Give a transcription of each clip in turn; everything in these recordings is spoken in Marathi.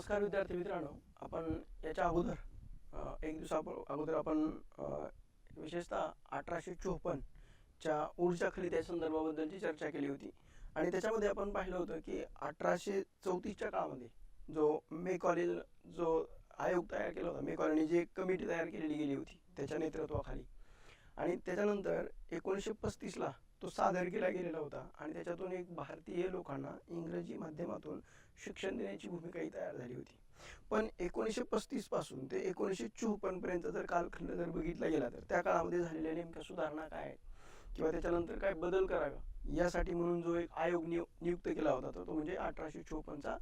नमस्कार विद्यार्थी मित्रांनो. आपण याच्या अगोदर एक दिवसा अगोदर आपण विशेषतः अठराशे चोपन्नच्या ऊर्जा खरेदी संदर्भाबद्दलची चर्चा केली होती. आणि त्याच्यामध्ये आपण पाहिलं होतं की अठराशे चौतीसच्या काळामध्ये जो मे कॉलेज जो आयोग तयार केला होता मे कॉलेजने जी कमिटी तयार केलेली गेली होती त्याच्या नेतृत्वाखाली. आणि त्याच्यानंतर एकोणीसशे पस्तीसला तो सादर केला गेलेला होता आणि त्याच्यातून एक भारतीय लोकांना इंग्रजी माध्यमातून शिक्षण देण्याची भूमिकाही तयार झाली होती. पण एकोणीसशे पस्तीसपासून ते एकोणीसशे चोपन्न पर्यंत जर कालखंड जर बघितला गेला तर त्या काळामध्ये झालेल्या नेमक्या सुधारणा काय आहेत? किंवा त्याच्यानंतर काय बदल करावा? यासाठी म्हणून जो एक आयोग नियु नियुक्त केला होता तर तो म्हणजे अठराशे चोपन्नचा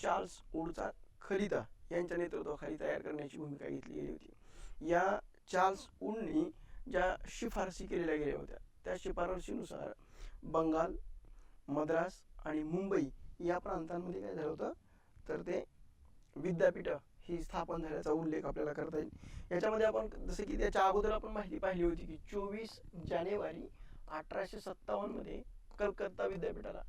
चार्ल्स ओडचा खलिता यांच्या नेतृत्वाखाली तयार करण्याची भूमिका घेतली गेली होती. या चार्ल्स उडनी ज्या शिफारसी केलेल्या गेल्या होत्या त्या शिफारशीनुसार बंगाल मद्रास आणि मुंबई या प्रांतांमध्ये काय झालं होतं? तर ते विद्यापीठं ही स्थापन झाल्याचा उल्लेख आपल्याला करता येईल. याच्यामध्ये आपण जसं की त्याच्या अगोदर आपण माहिती पाहिली होती की चोवीस जानेवारी अठराशे सत्तावन्नमध्ये कलकत्ता विद्यापीठाला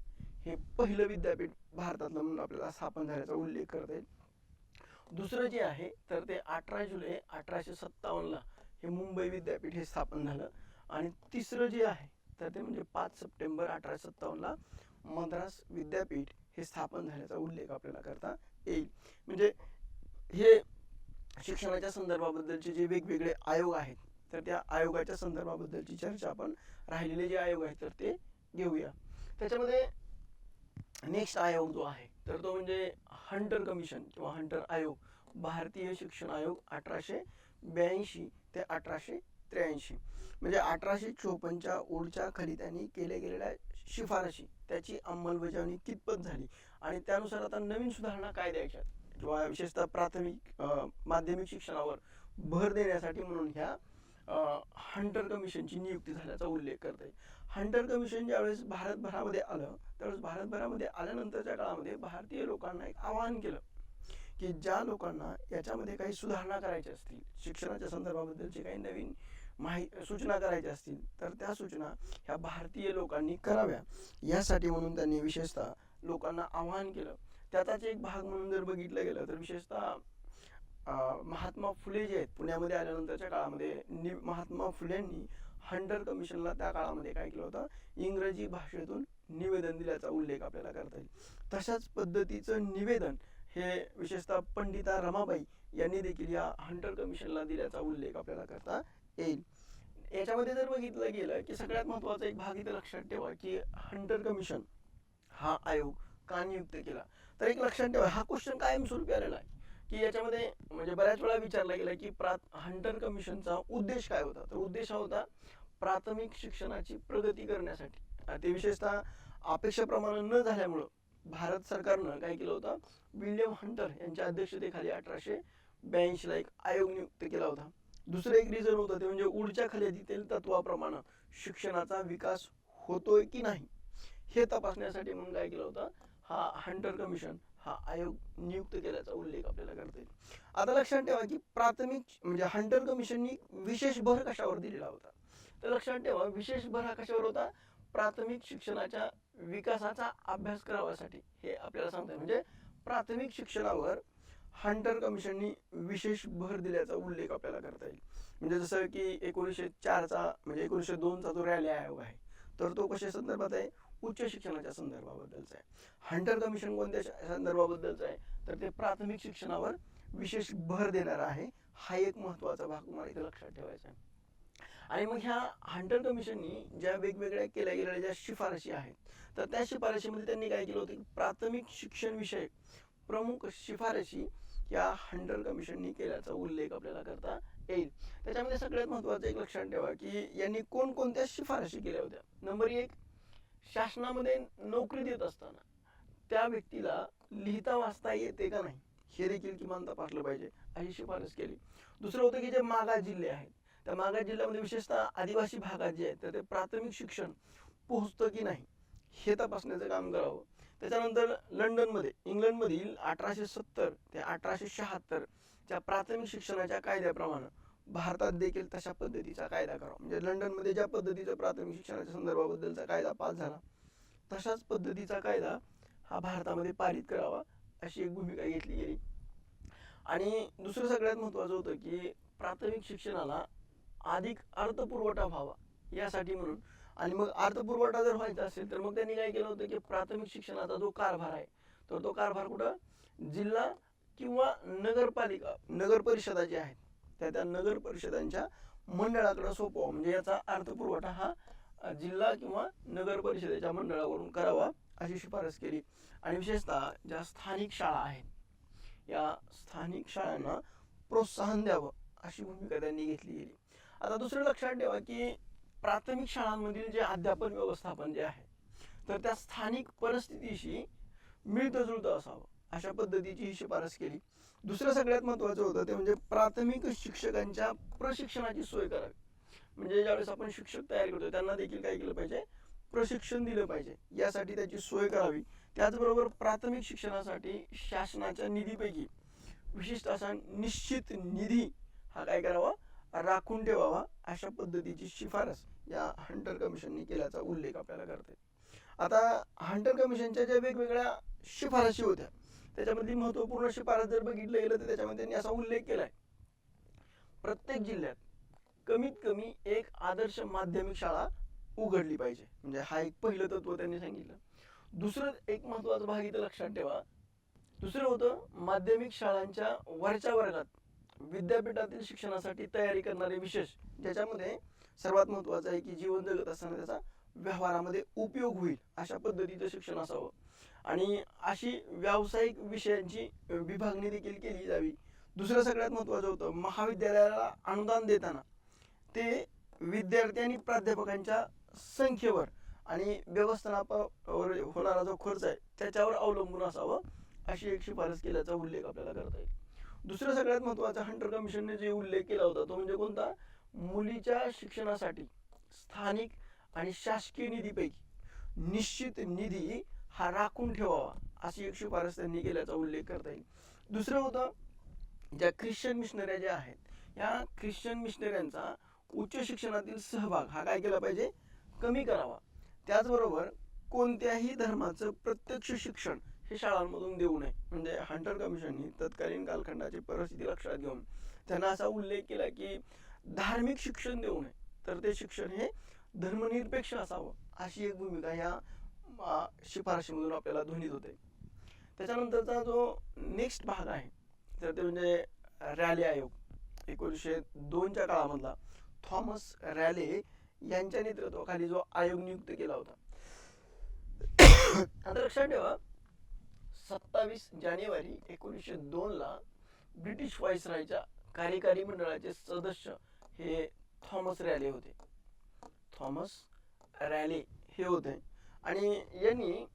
हे पहिलं विद्यापीठ भारतातलं म्हणून आपल्याला स्थापन झाल्याचा उल्लेख करता येईल. दुसरं जे आहे तर ते अठरा जुलै अठराशे सत्तावन्नला हे मुंबई विद्यापीठ हे स्थापन झालं. आणि तिसरं जे आहे तर ते म्हणजे पाच सप्टेंबर अठराशे सत्तावन्नला मद्रास विद्यापीठ हे स्थापन झाल्याचा उल्लेख आपल्याला करता येईल. म्हणजे हे शिक्षणाच्या संदर्भाबद्दलचे जे वेगवेगळे आयोग आहेत तर त्या आयोगाच्या संदर्भाबद्दलची चर्चा आपण राहिलेले जे आयोग आहेत तर ते घेऊया. त्याच्यामध्ये नेक्स्ट आयोग जो आहे तर तो म्हणजे हंटर कमिशन किंवा हंटर आयोग भारतीय शिक्षण आयोग अठराशे ब्याऐंशी ते अठराशे त्र्याऐंशी. म्हणजे अठराशे चोपन्नच्या ओढच्या खलित्यांनी केल्या गेलेल्या शिफारशी त्याची अंमलबजावणी कितपत झाली? आणि त्यानुसार आता नवीन सुधारणा काय द्यायच्यात किंवा विशेषतः प्राथमिक माध्यमिक शिक्षणावर भर देण्यासाठी म्हणून ह्या हंटर कमिशनची नियुक्ती झाल्याचा उल्लेख करता येईल. हंटर कमिशन ज्यावेळेस भारतभरामध्ये आलं त्यावेळेस भारतभरामध्ये आल्यानंतरच्या काळामध्ये भारतीय लोकांना एक आवाहन केलं की ज्या लोकांना याच्यामध्ये काही सुधारणा करायच्या असतील शिक्षणाच्या संदर्भाबद्दलचे काही नवीन माहि सूचना करायच्या असतील तर त्या सूचना ह्या भारतीय लोकांनी कराव्या. यासाठी म्हणून त्यांनी विशेषतः लोकांना आवाहन केलं. त्याचाच एक भाग म्हणून जर बघितलं गेलं तर विशेषतः महात्मा फुले जे आहेत पुण्यामध्ये आल्यानंतरच्या काळामध्ये नि महात्मा फुलेंनी हंटर कमिशनला त्या काळामध्ये काय केलं होतं? इंग्रजी भाषेतून निवेदन दिल्याचा उल्लेख आपल्याला करता येईल. तशाच पद्धतीचं निवेदन हे विशेषतः पंडिता रमाबाई यांनी देखील या हंटर कमिशनला दिल्याचा उल्लेख आपल्याला करता येईल. याच्यामध्ये जर बघितलं गेलं की सगळ्यात महत्त्वाचा एक भाग इथे लक्षात ठेवा की हंटर कमिशन हा आयोग का नियुक्त केला? तर एक लक्षात ठेवा हा क्वेश्चन कायमस्वरूपी आलेला आहे. की याच्यामध्ये म्हणजे बऱ्याच वेळा विचारला गेला की प्रा हंटर कमिशनचा उद्देश काय होता? तर उद्देश हा होता प्राथमिक शिक्षणाची प्रगती करण्यासाठी. ते विशेषतः अपेक्षेप्रमाणे न झाल्यामुळं भारत सरकारनं काय केलं होतं? विल्यम हंटर यांच्या अध्यक्षतेखाली अठराशे ब्याऐंशीला एक आयोग नियुक्त केला होता. दुसरं एक रिझन होतं ते म्हणजे ऊर्जा खरेदीतील तत्वाप्रमाणे शिक्षणाचा विकास होतोय की नाही हे तपासण्यासाठी म्हणून काय केलं होतं हा हंटर कमिशन हा आयोग नियुक्त केल्याचा उल्लेख आपल्याला करता येईल. आता लक्षात ठेवा की प्राथमिक म्हणजे हंटर कमिशननी विशेष भर कशावर दिलेला होता? तर लक्षात ठेवा विशेष भर हा कशावर होता? प्राथमिक शिक्षणाच्या विकासाचा अभ्यास करावासाठी. हे आपल्याला सांगतात म्हणजे प्राथमिक शिक्षणावर हंटर कमिशननी विशेष भर दिल्याचा उल्लेख आपल्याला करता येईल. म्हणजे जसं की एकोणीसशे चारचा म्हणजे एकोणीसशे दोनचा जो रॅली आयोग आहे तर तो कशा संदर्भात आहे? उच्च शिक्षणाच्या संदर्भाबद्दलचा आहे. हंटर कमिशन कोणत्या संदर्भाबद्दलचा आहे? तर ते प्राथमिक शिक्षणावर विशेष भर देणार आहे. हा एक महत्त्वाचा भाग तुम्हाला इथे लक्षात ठेवायचा आहे. आणि मग ह्या हंटर कमिशननी ज्या वेगवेगळ्या केल्या गेलेल्या ज्या शिफारशी आहेत तर त्या शिफारशीमध्ये त्यांनी काय केलं होतं? की प्राथमिक शिक्षण विषयक प्रमुख शिफारशी या हंटर कमिशननी केल्याचा उल्लेख आपल्याला करता येईल. त्याच्यामध्ये सगळ्यात महत्वाचं एक लक्षात ठेवा की यांनी कोणकोणत्या शिफारशी केल्या होत्या. नंबर एक शासनामध्ये नोकरी देत असताना त्या व्यक्तीला लिहिता वाचता येते का नाही? हे देखील किमान तपासलं पाहिजे. अशी शिफारस केली. दुसरं होतं की जे मागास जिल्हे आहेत त्या मागास जिल्ह्यामध्ये विशेषतः आदिवासी भागात जे आहेत तर ते प्राथमिक शिक्षण पोहोचतं की नाही हे तपासण्याचं काम करावं. त्याच्यानंतर लंडनमध्ये इंग्लंडमधील अठराशे सत्तर ते अठराशे शहात्तरच्या प्राथमिक शिक्षणाच्या कायद्याप्रमाणे भारतात देखील तशा पद्धतीचा कायदा करावा. म्हणजे लंडनमध्ये ज्या पद्धतीचा प्राथमिक शिक्षणाच्या संदर्भाबद्दलचा कायदा पास झाला तशाच पद्धतीचा कायदा हा भारतामध्ये पारित करावा अशी एक भूमिका घेतली गेली. आणि दुसरं सगळ्यात महत्त्वाचं होतं की प्राथमिक शिक्षणाला अधिक अर्थपुरवठा व्हावा यासाठी म्हणून आणि मग अर्थपुरवठा जर व्हायचा असेल तर मग त्यांनी काय केलं होतं की प्राथमिक शिक्षणाचा जो कारभार आहे तर तो कारभार कुठं? जिल्हा किंवा नगरपालिका नगर परिषदा ज्या आहेत त्या त्या नगर परिषदांच्या मंडळाकडे सोपवा म्हणजे याचा अर्थपुरवठा हा जिल्हा किंवा नगर परिषदेच्या मंडळावरून करावा अशी शिफारस केली. आणि विशेषतः ज्या स्थानिक शाळा आहेत या स्थानिक शाळांना प्रोत्साहन द्यावं अशी भूमिका त्यांनी घेतली गेली. आता दुसरं लक्षात ठेवा की प्राथमिक शाळांमधील जे अध्यापन व्यवस्थापन जे आहे तर त्या स्थानिक परिस्थितीशी मिळतं जुळतं असावं. अशा पद्धतीची ही शिफारस केली. दुसरं सगळ्यात महत्त्वाचं होतं ते म्हणजे प्राथमिक शिक्षकांच्या प्रशिक्षणाची सोय करावी. म्हणजे ज्यावेळेस आपण शिक्षक तयार करतो त्यांना देखील काय केलं पाहिजे? प्रशिक्षण दिलं पाहिजे. यासाठी त्याची सोय करावी. त्याचबरोबर प्राथमिक शिक्षणासाठी शासनाच्या निधीपैकी विशिष्ट असा निश्चित निधी हा काय करावा? राखून ठेवावा अशा पद्धतीची शिफारस या हंटर कमिशनने केल्याचा उल्लेख आपल्याला करते. आता हंटर कमिशनच्या ज्या वेगवेगळ्या शिफारशी होत्या त्याच्यामधली महत्त्वपूर्ण शिफारस जर बघितलं गेलं तर त्याच्यामध्ये त्यांनी असा उल्लेख केलाय. प्रत्येक जिल्ह्यात कमीत कमी एक आदर्श माध्यमिक शाळा उघडली पाहिजे. म्हणजे हा एक पहिलं तत्व त्यांनी सांगितलं. दुसरं एक महत्त्वाचं भाग इथं लक्षात ठेवा. दुसरं होतं माध्यमिक शाळांच्या वरच्या वर्गात विद्यापीठातील शिक्षणासाठी तयारी करणारे विशेष ज्याच्यामध्ये सर्वात महत्वाचं आहे की जीवन जगत असताना त्याचा व्यवहारामध्ये उपयोग होईल अशा पद्धतीचं शिक्षण असावं. आणि अशी व्यावसायिक विषयांची विभागणी देखील केली जावी. दुसरं सगळ्यात महत्वाचं होतं महाविद्यालयाला अनुदान देताना ते विद्यार्थी आणि प्राध्यापकांच्या संख्येवर आणि व्यवस्थापनावर होणारा जो खर्च आहे त्याच्यावर अवलंबून असावं अशी एक शिफारस केल्याचा उल्लेख आपल्याला करता येईल. दुसरं सगळ्यात महत्त्वाचा हंटर कमिशनने जे उल्लेख केला होता तो म्हणजे कोणता? मुलीच्या शिक्षणासाठी स्थानिक आणि शासकीय निधीपैकी निश्चित निधी हा राखून ठेवावा अशी एक शिफारस त्यांनी केल्याचा उल्लेख करता येईल. दुसरं होतं ज्या ख्रिश्चन मिशनऱ्या ज्या आहेत या ख्रिश्चन मिशनऱ्यांचा उच्च शिक्षणातील सहभाग हा काय केला पाहिजे? कमी करावा. त्याचबरोबर कोणत्याही धर्माचं प्रत्यक्ष शिक्षण हे शाळांमधून देऊ नये. म्हणजे हंटर कमिशननी तत्कालीन कालखंडाची परिस्थिती लक्षात घेऊन त्यांना असा उल्लेख केला की धार्मिक शिक्षण देऊ नये. तर ते शिक्षण हे धर्मनिरपेक्ष असावं अशी एक भूमिका ह्या शिफारशीमधून आपल्याला ध्वनीत होते. त्याच्यानंतरचा जो नेक्स्ट भाग आहे तर ते म्हणजे रॅली आयोग. एकोणीसशे दोनच्या काळामधला थॉमस रॅले यांच्या नेतृत्वाखाली जो आयोग नियुक्त केला होता. आता लक्षात ठेवा सत्तावीस जानेवारी एकोणीसशे दोन ला ब्रिटिश व्हायसरायच्या कार्यकारी मंडळाचे सदस्य हे थॉमस रॅले होते. थॉमस रॅले हे होते. आणि यांनी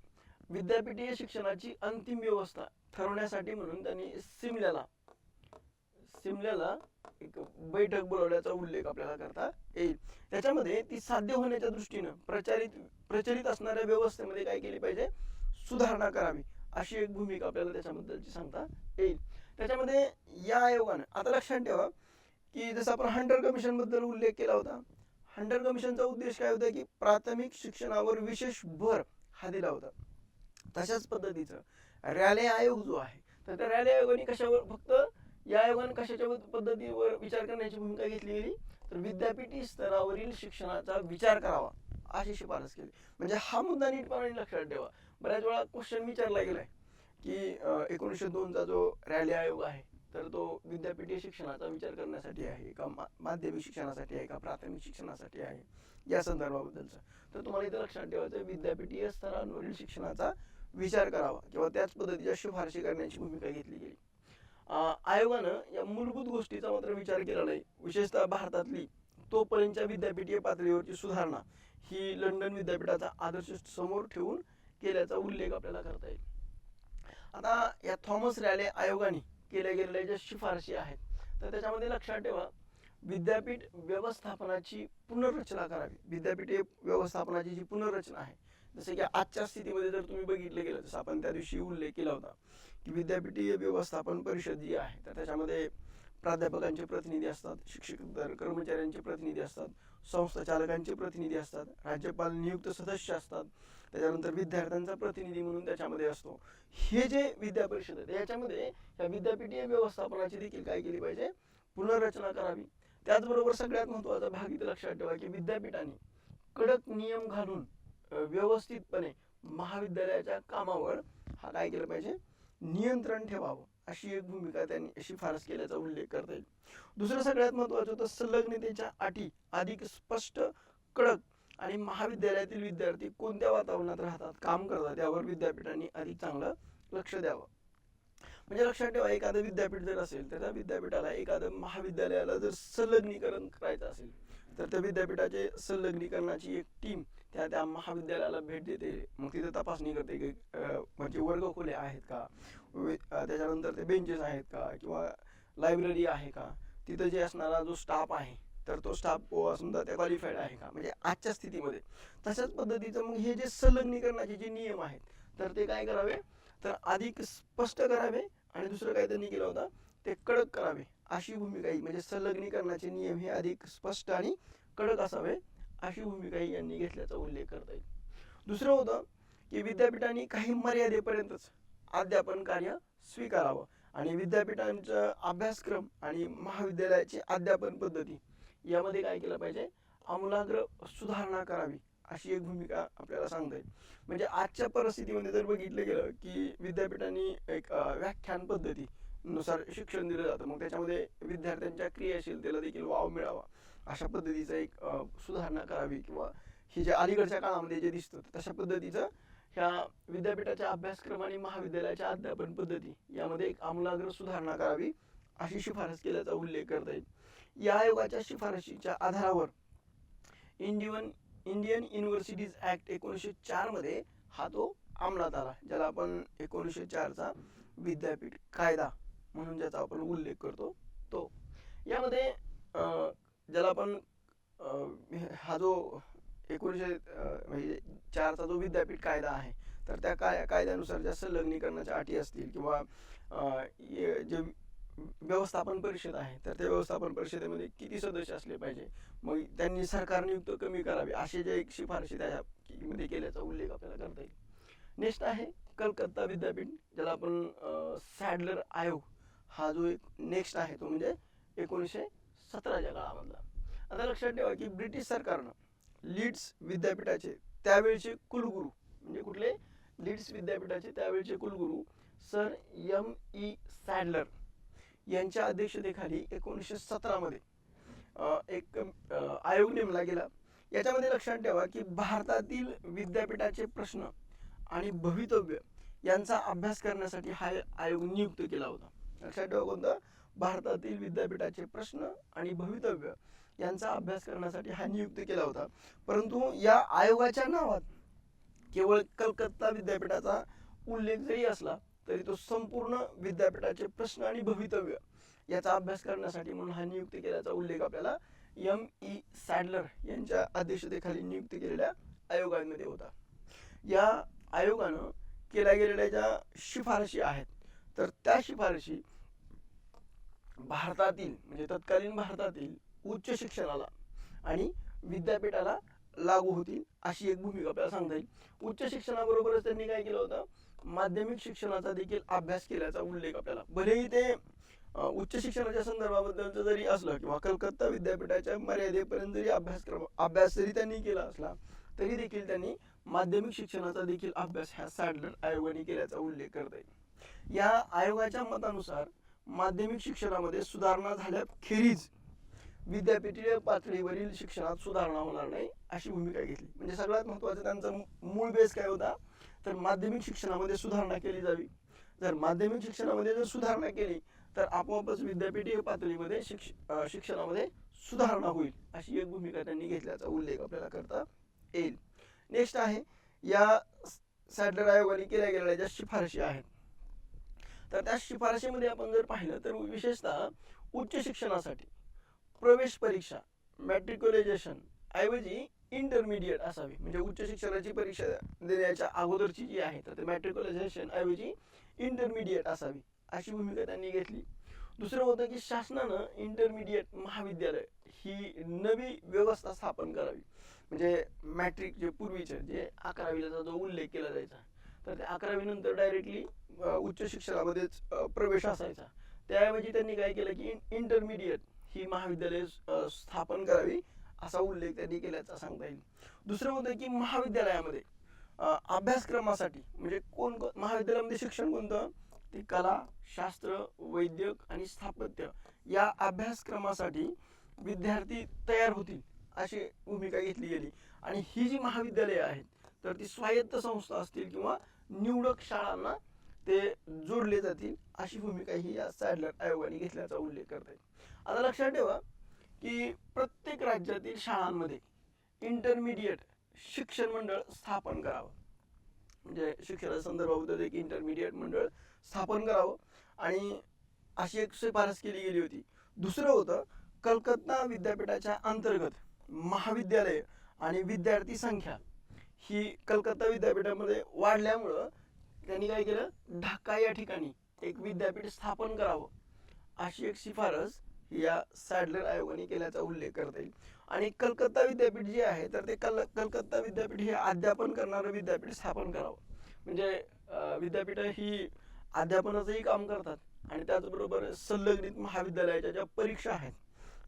विद्यापीठीय शिक्षणाची अंतिम व्यवस्था ठरवण्यासाठी म्हणून त्यांनी सिमल्याला सिमल्याला एक बैठक बोलवल्याचा उल्लेख आपल्याला करता येईल. त्याच्यामध्ये ती साध्य होण्याच्या दृष्टीनं प्रचारित प्रचलित असणाऱ्या व्यवस्थेमध्ये काय केली पाहिजे? सुधारणा करावी. अशी एक भूमिका आपल्याला त्याच्याबद्दलची सांगता येईल. त्याच्यामध्ये या आयोगानं आता लक्षात ठेवा की जसं आपण हंटर कमिशनबद्दल उल्लेख केला होता हंटर कमिशनचा उद्देश काय होता की प्राथमिक शिक्षणावर विशेष भर हा दिला होता. तशाच पद्धतीचं रॅले आयोग जो आहे तर त्या रॅले आयोगाने कशावर फक्त या आयोगाने कशाच्या पद्धतीवर विचार करण्याची भूमिका घेतली गेली? तर विद्यापीठी स्तरावरील शिक्षणाचा विचार करावा अशी शिफारस केली. म्हणजे हा मुद्दा नीटपणाने लक्षात ठेवा. बऱ्याच वेळा क्वेश्चन विचारला गेलाय की एकोणीसशे दोनचा जो रॅली आयोग आहे तर तो विद्यापीठीय शिक्षणाचा विचार करण्यासाठी आहे का मा- माध्यमिक शिक्षणासाठी आहे का प्राथमिक शिक्षणासाठी आहे या संदर्भाबद्दलचं. तर तुम्हाला इथं लक्षात ठेवायचं विद्यापीठीय स्तरांवरील शिक्षणाचा विचार करावा किंवा त्याच पद्धतीच्या शिफारशी करण्याची भूमिका घेतली गेली. आयोगानं या मूलभूत गोष्टीचा मात्र विचार केला नाही. विशेषतः भारतातली तोपर्यंतच्या विद्यापीठीय पातळीवरची सुधारणा ही लंडन विद्यापीठाचा आदर्श समोर ठेवून केल्याचा उल्लेख आपल्याला करता येईल. आता या थॉमस रॅले आयोगाने केल्या गेलेल्या ज्या शिफारशी आहेत तर त्याच्यामध्ये लक्षात ठेवा विद्यापीठ व्यवस्थापनाची पुनर्रचना करावी. विद्यापीठीय व्यवस्थापनाची जी पुनर्रचना आहे जसं की आजच्या स्थितीमध्ये जर तुम्ही बघितलं गेलं जसं आपण त्या दिवशी उल्लेख केला होता की विद्यापीठीय व्यवस्थापन परिषद जी आहे तर त्याच्यामध्ये प्राध्यापकांचे प्रतिनिधी असतात शिक्षक दर कर्मचाऱ्यांचे प्रतिनिधी असतात संस्था चालकांचे प्रतिनिधी असतात राज्यपाल नियुक्त सदस्य असतात त्याच्यानंतर विद्यार्थ्यांचा प्रतिनिधी म्हणून त्याच्यामध्ये असतो. हे जे विद्या परिषद आहे याच्यामध्ये या विद्यापीठीय व्यवस्थापनाची देखील काय केली पाहिजे? पुनर्रचना करावी. त्याचबरोबर सगळ्यात महत्त्वाचा भाग इथे लक्षात ठेवा की विद्यापीठाने कडक नियम घालून व्यवस्थितपणे महाविद्यालयाच्या कामावर हा काय केलं पाहिजे? नियंत्रण ठेवावं. अशी एक भूमिका त्यांनी शिफारस केल्याचा उल्लेख करता येईल. दुसरं सगळ्यात महत्वाचं होतं संलग्नतेच्या अटी. अधिक स्पष्ट कडक आणि महाविद्यालयातील विद्यार्थी कोणत्या वातावरणात राहतात काम करतात यावर विद्यापीठांनी अधिक चांगलं लक्ष द्यावं. म्हणजे लक्षात ठेवा एखादं विद्यापीठ जर असेल तर त्या विद्यापीठाला एखादं महाविद्यालयाला जर संलग्नीकरण करायचं असेल तर त्या विद्यापीठाचे संलग्नीकरणाची एक टीम त्या त्या महाविद्यालयाला भेट देते. मग तिथे तपासणी करते की म्हणजे वर्ग खोले आहेत का? त्याच्यानंतर ते बेंचेस आहेत का? किंवा लायब्ररी आहे का? तिथं जे असणारा जो स्टाफ आहे तर तो स्टाफ समजा त्या क्वालिफाईड आहे का? म्हणजे आजच्या स्थितीमध्ये. तशाच पद्धतीचं मग हे जे संलग्नीकरणाचे जे नियम आहेत तर ते काय करावे? तर अधिक स्पष्ट करावे आणि दुसरं काय त्यांनी केलं होतं? ते कडक करावे. अशी भूमिका ही म्हणजे संलग्नीकरणाचे नियम हे अधिक स्पष्ट आणि कडक असावे. अशी भूमिकाही यांनी घेतल्याचा उल्लेख करता येईल. दुसरं होतं की विद्यापीठांनी काही मर्यादेपर्यंतच अध्यापन कार्य स्वीकारावं आणि विद्यापीठांचा अभ्यासक्रम आणि महाविद्यालयाची अध्यापन पद्धती यामध्ये काय केलं पाहिजे? आमूलाग्र सुधारणा करावी अशी एक भूमिका आपल्याला सांगता येईल. म्हणजे आजच्या परिस्थितीमध्ये जर बघितलं गेलं की विद्यापीठांनी एक व्याख्यान पद्धती नुसार शिक्षण दिलं जातं. मग त्याच्यामध्ये विद्यार्थ्यांच्या क्रियाशीलतेला देखील वाव मिळावा. अशा पद्धतीचं एक सुधारणा करावी किंवा हे जे अलीकडच्या काळामध्ये जे दिसतं तशा पद्धतीचं ह्या विद्यापीठाच्या अभ्यासक्रम आणि महाविद्यालयाच्या अध्यापन पद्धती यामध्ये एक आमूलाग्र सुधारणा करावी अशी शिफारस केल्याचा उल्लेख करता येईल. या आयोगाच्या शिफारशीच्या आधारावर इंडियन इंडियन युनिव्हर्सिटीज ॲक्ट एकोणीसशे चारमध्ये हा तो अंमलात आला ज्याला आपण एकोणीसशे चारचा विद्यापीठ कायदा म्हणून ज्याचा आपण उल्लेख करतो तो. यामध्ये ज्याला आपण हा जो एकोणीसशे म्हणजे चारचा जो विद्यापीठ कायदा आहे तर त्या काय कायद्यानुसार ज्या संलग्नीकरणाच्या अटी असतील किंवा जे व्यवस्थापन परिषद आहे तर त्या व्यवस्थापन परिषदेमध्ये किती सदस्य असले पाहिजे? मग त्यांनी सरकार नियुक्त कमी करावी असे जे एक शिफारशी त्यामध्ये केल्याचा उल्लेख आपल्याला करता येईल. नेक्स्ट आहे कलकत्ता विद्यापीठ ज्याला आपण सॅडलर आयोग हा जो एक नेक्स्ट आहे तो म्हणजे एकोणीसशे सतराच्या काळामधला. आता लक्षात ठेवा की ब्रिटिश सरकारनं लीड्स विद्यापीठाचे त्यावेळचे कुलगुरू म्हणजे कुठले? लीड्स विद्यापीठाचे त्यावेळचे कुलगुरू सर यम ई सॅडलर यांच्या अध्यक्षतेखाली एकोणीसशे सतरामध्ये एक आयोग नेमला गेला. याच्यामध्ये लक्षात ठेवा की भारतातील विद्यापीठाचे प्रश्न आणि भवितव्य यांचा अभ्यास करण्यासाठी हा आयोग नियुक्त केला होता. लक्षात ठेवा कोणता? भारतातील विद्यापीठाचे प्रश्न आणि भवितव्य यांचा अभ्यास करण्यासाठी हा नियुक्त केला होता. परंतु या आयोगाच्या नावात केवळ कलकत्ता विद्यापीठाचा उल्लेख जरी असला तरी तो संपूर्ण विद्यापीठाचे प्रश्न आणि भवितव्य याचा अभ्यास करण्यासाठी म्हणून हा नियुक्त केल्याचा उल्लेख आपल्याला एम. ई. सॅडलर यांच्या अध्यक्षतेखाली नियुक्त केलेल्या आयोगांमध्ये होता. या आयोगानं केल्या गेलेल्या ज्या शिफारशी आहेत. तर त्या शिफारशी भारतातील म्हणजे तत्कालीन भारतातील उच्च शिक्षणाला आणि विद्यापीठाला लागू होतील अशी एक भूमिका आपल्याला सांगता येईल. उच्च शिक्षणाबरोबरच त्यांनी काय केलं होतं? माध्यमिक शिक्षणाचा देखील अभ्यास केल्याचा उल्लेख आपल्याला. भलेही ते उच्च शिक्षणाच्या संदर्भाबद्दलचं जरी असलं किंवा कलकत्ता विद्यापीठाच्या मर्यादेपर्यंत जरी अभ्यासक्रम अभ्यास जरी त्यांनी केला असला तरी देखील त्यांनी माध्यमिक शिक्षणाचा देखील अभ्यास ह्या सॅडलर आयोगाने केल्याचा उल्लेख करता येईल. या आयोगाच्या मतानुसार माध्यमिक शिक्षणामध्ये सुधारणा झाल्याखेरीज विद्यापीठीय पातळीवरील शिक्षणात सुधारणा होणार नाही अशी भूमिका घेतली. म्हणजे सगळ्यात महत्त्वाचं त्यांचा मूळ बेस काय होता? तर माध्यमिक शिक्षणामध्ये सुधारणा केली जावी. जर माध्यमिक शिक्षणामध्ये जर सुधारणा केली तर आपोआपच विद्यापीठीय पातळीमध्ये शिक्ष शिक्षणामध्ये सुधारणा होईल अशी एक भूमिका त्यांनी घेतल्याचा उल्लेख आपल्याला करता येईल. नेक्स्ट आहे या सॅडलर आयोगाने केल्या गेलेल्या ज्या शिफारशी आहेत. तर त्या शिफारशीमध्ये आपण जर पाहिलं तर विशेषतः उच्च शिक्षणासाठी प्रवेश परीक्षा मॅट्रिक्युलेशन ऐवजी इंटरमिडिएट असावी. म्हणजे उच्च शिक्षणाची परीक्षा देण्याच्या अगोदरची जी आहे तर ते मॅट्रिक्युलेशन ऐवजी इंटरमिडिएट असावी. अशी भूमिका त्यांनी घेतली. दुसरं होतं की शासनानं इंटरमिडिएट महाविद्यालय ही नवी व्यवस्था स्थापन करावी. म्हणजे मॅट्रिक जे पूर्वीचे जे अकरावीला जो उल्लेख केला जायचा तर ते अकरावी नंतर डायरेक्टली उच्च शिक्षणामध्येच प्रवेश असायचा. त्याऐवजी त्यांनी काय केलं की इंटरमिडिएट ही महाविद्यालय स्थापन करावी असा उल्लेख त्यांनी केल्याचा सांगता येईल. दुसरं होतं की महाविद्यालयामध्ये अभ्यासक्रमासाठी म्हणजे कोण कोण- महाविद्यालयामध्ये शिक्षण कोणतं? ते कला शास्त्र वैद्यक आणि स्थापत्य या अभ्यासक्रमासाठी विद्यार्थी तयार होतील अशी भूमिका घेतली गेली. आणि ही जी महाविद्यालये आहेत तर ती स्वायत्त संस्था असतील किंवा निवडक शाळांना ते जोडले जातील अशी भूमिका ही या सॅडलर आयोगाने घेतल्याचा उल्लेख करता येईल. आता लक्षात ठेवा की प्रत्येक राज्यातील शाळांमध्ये इंटरमिडिएट शिक्षण मंडळ स्थापन करावं. म्हणजे शिक्षणा संदर्भाबद्दल एक इंटरमिडिएट मंडळ स्थापन करावं. आणि अशी एक शिफारस केली गेली होती. दुसरं होतं कलकत्ता विद्यापीठाच्या अंतर्गत महाविद्यालय आणि विद्यार्थी संख्या ही कलकत्ता विद्यापीठामध्ये वाढल्यामुळं त्यांनी काय केलं? ढाका या ठिकाणी एक विद्यापीठ स्थापन करावं. अशी एक शिफारस या सॅडलर आयोगाने केल्याचा उल्लेख करता येईल. आणि कलकत्ता विद्यापीठ जे आहे तर ते कल कलकत्ता विद्यापीठ हे अध्यापन करणारं विद्यापीठ स्थापन करावं. म्हणजे विद्यापीठं ही अध्यापनाचंही काम करतात आणि त्याचबरोबर संलग्नित महाविद्यालयाच्या ज्या परीक्षा आहेत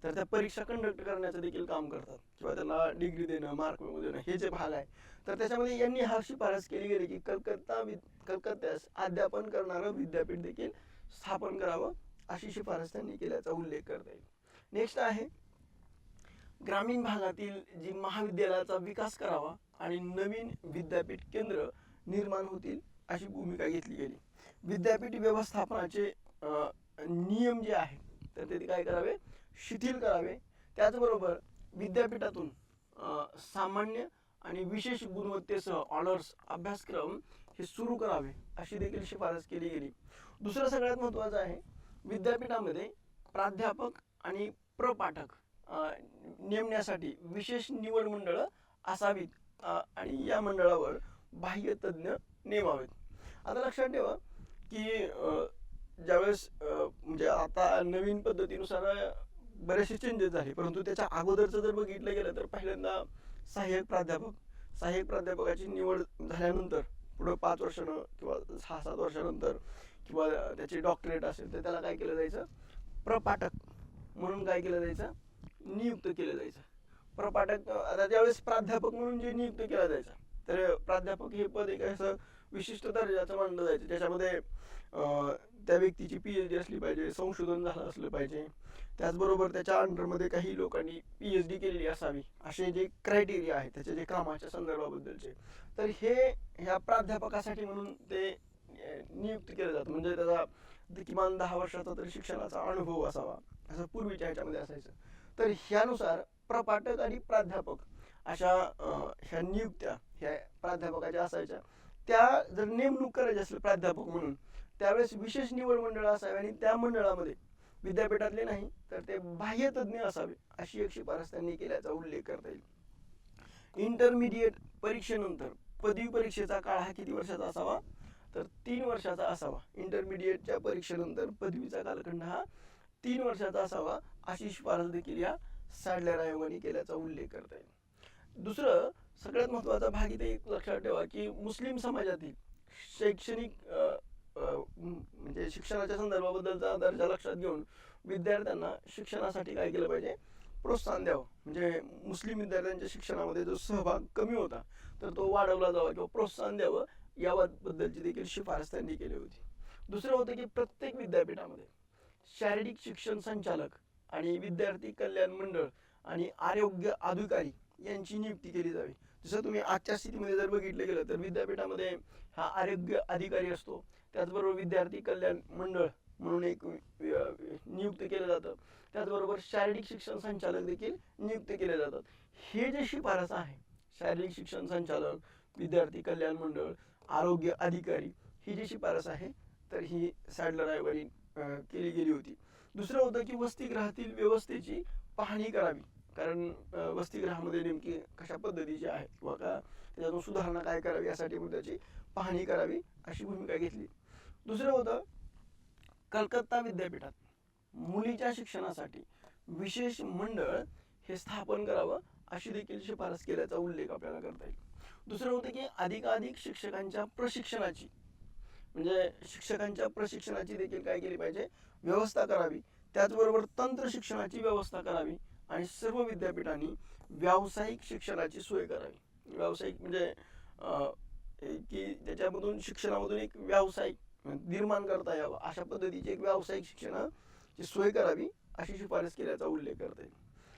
तर त्या परीक्षा कंडक्ट करण्याचं देखील काम करतात. किंवा त्यांना डिग्री देणं मार्क देणं हे जे भाग आहे तर त्याच्यामध्ये यांनी हा शिफारस केली गेली की कलकत्ता वि कलकत्त्यास अध्यापन करणारं विद्यापीठ देखील स्थापन करावं. अशी शिफारस त्यांनी केल्याचा उल्लेख करता येईल. नेक्स्ट आहे ग्रामीण भागातील जी महाविद्यालयाचा विकास करावा आणि नवीन विद्यापीठ केंद्र निर्माण होतील अशी भूमिका घेतली गेली. विद्यापीठ व्यवस्थापनाचे नियम जे आहेत तर ते काय करावे? शिथिल करावे. त्याचबरोबर विद्यापीठातून सामान्य आणि विशेष गुणवत्तेसह ऑनर्स अभ्यासक्रम हे सुरू करावे अशी देखील शिफारस केली गेली. दुसरं सगळ्यात महत्त्वाचं आहे विद्यापीठामध्ये प्राध्यापक आणि प्रपाठक नेमण्यासाठी विशेष निवड मंडळं असावीत आणि या मंडळावर बाह्य तज्ज्ञ नेमावेत. आता लक्षात ठेवा की ज्यावेळेस म्हणजे आता नवीन पद्धतीनुसार बरेचसे चेंजेस झाले परंतु त्याच्या अगोदरचं जर बघितलं गेलं तर पहिल्यांदा सहाय्यक प्राध्यापक सहाय्यक प्राध्यापकाची निवड झाल्यानंतर पुढं पाच वर्षानं किंवा सहा सात वर्षानंतर किंवा त्याची डॉक्टरेट असेल तर त्याला काय केलं जायचं? प्रपाठक म्हणून काय केलं जायचं? नियुक्त केलं जायचं. प्रपाठक आता ज्यावेळेस प्राध्यापक म्हणून जे नियुक्त केला जायचा तर प्राध्यापक हे पद एक असं विशिष्ट दर्जाचं मानलं जायचं. त्याच्यामध्ये त्या व्यक्तीची पी एच डी असली पाहिजे संशोधन झालं असलं पाहिजे. त्याचबरोबर त्याच्या अंडरमध्ये काही लोकांनी पी एच डी केलेली असावी असे जे क्रायटेरिया आहे त्याच्या जे कामाच्या संदर्भाबद्दलचे. तर हे ह्या प्राध्यापकासाठी म्हणून ते नियुक्त केलं जातं. म्हणजे त्याचा किमान दहा वर्षाचा तरी शिक्षणाचा अनुभव असावा. असं पूर्वीच्या ह्याच्यामध्ये असायचं. तर ह्यानुसार प्रपाठक आणि प्राध्यापक अशा ह्या नियुक्त्या ह्या प्राध्यापकाच्या असायच्या. त्या जर नेमणूक करायची असेल प्राध्यापक म्हणून त्यावेळेस विशेष निवड मंडळ असावे आणि त्या मंडळामध्ये विद्यापीठातले नाही तर ते बाह्य तज्ज्ञ असावे अशी एक शिफारस त्यांनी केल्याचा उल्लेख करता येईल. इंटरमिडिएट परीक्षेनंतर पदवी परीक्षेचा काळ हा किती वर्षाचा असावा? तर तीन वर्षाचा असावा. इंटरमिडिएटच्या परीक्षेनंतर पदवीचा कालखंड हा तीन वर्षाचा असावा अशी शिफारस देखील या सॅडलर आयोगाने केल्याचा उल्लेख करता येईल. दुसरं सगळ्यात महत्त्वाचा भाग इथे एक लक्षात ठेवा की मुस्लिम समाजातील शैक्षणिक म्हणजे शिक्षणाच्या संदर्भाबद्दलचा दर्जा लक्षात घेऊन विद्यार्थ्यांना शिक्षणासाठी काय केलं पाहिजे? प्रोत्साहन द्यावं. म्हणजे मुस्लिम विद्यार्थ्यांच्या शिक्षणामध्ये जो सहभाग कमी होता तर तो वाढवला जावा किंवा प्रोत्साहन द्यावं. याबद्दलची देखील शिफारस त्यांनी केली होती. दुसरं होतं की प्रत्येक विद्यापीठामध्ये शारीरिक शिक्षण संचालक आणि विद्यार्थी कल्याण मंडळ आणि आरोग्य अधिकारी यांची नियुक्ती केली जावी. जसं तुम्ही आजच्या स्थितीमध्ये जर बघितलं गेलं तर विद्यापीठामध्ये हा आरोग्य अधिकारी असतो. त्याचबरोबर विद्यार्थी कल्याण मंडळ म्हणून एक नियुक्त केलं जातं. त्याचबरोबर शारीरिक शिक्षण संचालक देखील नियुक्त केले जातात. हे जे शिफारस आहे शारीरिक शिक्षण संचालक विद्यार्थी कल्याण मंडळ आरोग्य अधिकारी ही जी शिफारस आहे तर ही सॅडलर आयोगाने केली गेली होती. दुसरं होतं की वसतिगृहातील व्यवस्थेची पाहणी करावी. कारण वसतिगृहामध्ये नेमकी कशा पद्धतीची आहे किंवा का त्याच्यातून सुधारणा काय करावी यासाठी मग त्याची पाहणी करावी अशी भूमिका घेतली. दुसरं होतं कलकत्ता विद्यापीठात मुलीच्या शिक्षणासाठी विशेष मंडळ हे स्थापन करावं अशी देखील शिफारस केल्याचा उल्लेख आपल्याला करता येईल. दुसरं होतं की अधिकाधिक शिक्षकांच्या प्रशिक्षणाची. म्हणजे शिक्षकांच्या प्रशिक्षणाची देखील काय केली पाहिजे? व्यवस्था करावी. त्याचबरोबर तंत्र शिक्षणाची व्यवस्था करावी आणि सर्व विद्यापीठांनी व्यावसायिक शिक्षणाची सोय करावी. व्यावसायिक म्हणजे की त्याच्यामधून शिक्षणामधून एक व्यावसायिक निर्माण करता यावं. अशा पद्धतीची एक व्यावसायिक शिक्षणाची सोय करावी अशी शिफारस केल्याचा उल्लेख करता येईल.